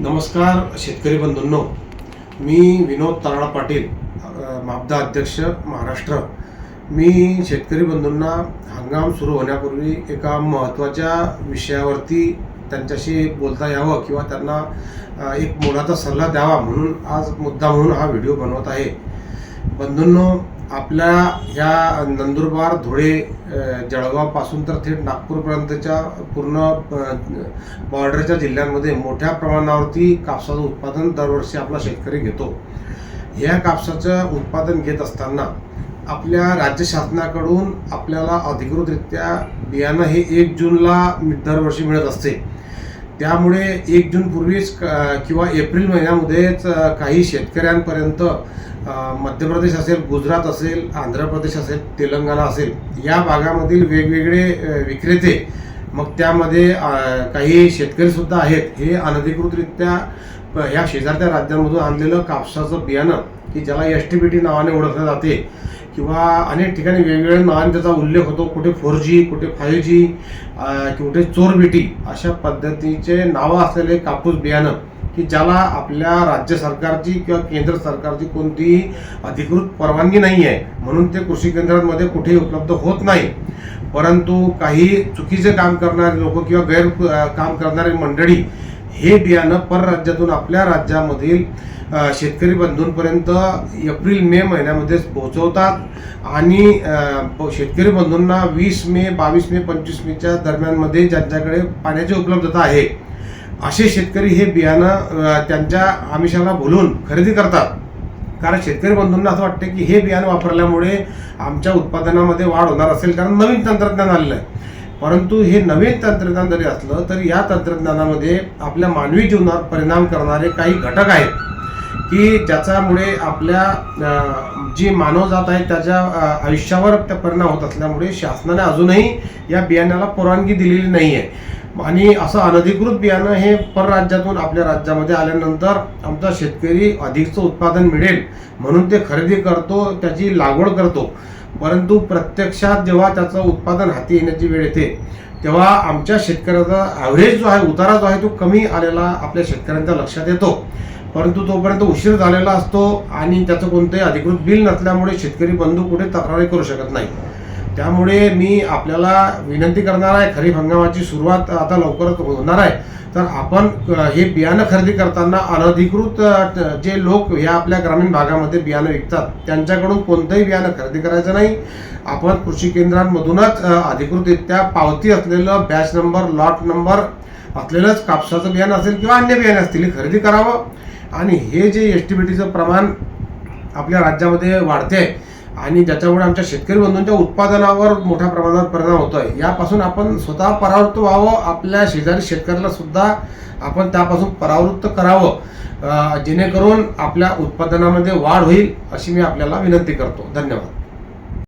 नमस्कार शेतकरी बंधूंनो. मी विनोद तारणा पाटील मापदा अध्यक्ष महाराष्ट्र. मी शेतकरी बंधूंना हंगाम सुरू होण्यापूर्वी एका महत्त्वाच्या विषयावरती त्यांच्याशी बोलता यावं किंवा त्यांना एक मोलाचा सल्ला द्यावा म्हणून आज मुद्दा म्हणून हा व्हिडिओ बनवत आहे. बंधूंनो आपल्या ह्या नंदुरबार धुळे जळगावपासून तर थेट नागपूरपर्यंतच्या पूर्ण बॉर्डरच्या जिल्ह्यांमध्ये मोठ्या प्रमाणावरती कापसाचं उत्पादन दरवर्षी आपला शेतकरी घेतो. या कापसाचं उत्पादन घेत असताना आपल्या राज्य शासनाकडून आपल्याला अधिकृतरित्या बियाणं हे एक जूनला दरवर्षी मिळत असते. त्यामुळे एक जून पूर्वीच क- किंवा एप्रिल महिन्यामध्येच काही शेतकऱ्यांपर्यंत मध्य प्रदेश असेल गुजरात असेल आंध्र प्रदेश असेल तेलंगणा असेल या भागामधील वेगवेगळे विक्रेते मग त्यामध्ये काही शेतकरीसुद्धा आहेत. हे अनधिकृतरित्या ह्या शेजारच्या राज्यांमधून आणलेलं कापसाचं बियाणं की ज्याला एस टी बी टी नावाने ओळखलं जाते किंवा अनेक ठिकाणी वेगवेगळ्या नावाने त्याचा उल्लेख होतो कुठे फोर जी कुठे फाईव्ह जी कुठे चोरबिटी अशा पद्धतीचे नावं असलेले कापूस बियाणं की ज्याला आपल्या राज्य सरकारची किंवा केंद्र सरकारची कोणतीही अधिकृत परवानगी नाही आहे म्हणून ते कृषी केंद्रांमध्ये कुठेही उपलब्ध होत नाही. परंतु काही चुकीचे काम करणारे लोक किंवा गैर काम करणारी मंडळी हे बियाणं परराज्यातून आपल्या राज्यामधील शेतकरी बंधूंपर्यंत एप्रिल मे महिन्यामध्येच पोहोचवतात. आणि शेतकरी बंधूंना वीस मे बावीस मे पंचवीस मेच्या दरम्यानमध्ये ज्यांच्याकडे पाण्याची उपलब्धता आहे असे शेतकरी हे बियाणं त्यांच्या आमिषाला भुलून खरेदी करतात. कारण शेतकरी बंधूंना असं वाटतं की हे बियाणं वापरल्यामुळे आमच्या उत्पादनामध्ये वाढ होणार असेल. कारण नवीन तंत्रज्ञान आलेलं आहे. परंतु हे नवीन तंत्रज्ञान जरी असलं तरी या तंत्रज्ञानामध्ये आपल्या मानवी जीवनावर परिणाम करणारे काही घटक आहेत की ज्याच्यामुळे आपल्या जी मानवजात आहे त्याच्या आयुष्यावर त्या परिणाम होत असल्यामुळे शासनाने अजूनही या बियाण्याला परवानगी दिलेली नाही आहे आणि असं अनधिकृत बियाणं हे परराज्यातून आपल्या राज्यामध्ये आल्यानंतर आमचा शेतकरी अधिकचं उत्पादन मिळेल म्हणून ते खरेदी करतो त्याची लागवड करतो. परंतु प्रत्यक्षात जेव्हा त्याचं उत्पादन हाती येण्याची वेळ येते तेव्हा आमच्या शेतकऱ्याचा ॲव्हरेज जो आहे उतारा जो आहे तो कमी आलेला आपल्या शेतकऱ्यांच्या लक्षात येतो. परंतु तोपर्यंत उशीर झालेला असतो आणि त्याचं कोणतंही अधिकृत बिल नसल्यामुळे शेतकरी बंधू कुठे तक्रारी करू शकत नाही. त्यामुळे मी आपल्याला विनंती करणार आहे खरीप हंगामाची सुरुवात आता लवकरच होणार आहे. तर आपण हे बियाणं खरेदी करताना अनधिकृत जे लोक या आपल्या ग्रामीण भागामध्ये बियाणं विकतात त्यांच्याकडून कोणतंही बियाणं खरेदी करायचं नाही. आपण कृषी केंद्रांमधूनच अधिकृतरित्या पावती असलेलं बॅच नंबर लॉट नंबर असलेलंच कापसाचं बियाणं असेल किंवा अन्य बियाणं असतील हे खरेदी करावं. आणि हे जे एस टी बी टीचं प्रमाण आपल्या राज्यामध्ये वाढते आणि ज्याच्यामुळे आमच्या शेतकरी बंधूंच्या उत्पादनावर मोठ्या प्रमाणावर परिणाम होतोय. यापासून आपण स्वतः परावृत्त व्हावं आपल्या शेजारी शेतकऱ्याला सुद्धा आपण त्यापासून परावृत्त करावं जेणेकरून आपल्या उत्पादनामध्ये वाढ होईल अशी मी आपल्याला विनंती करतो. धन्यवाद.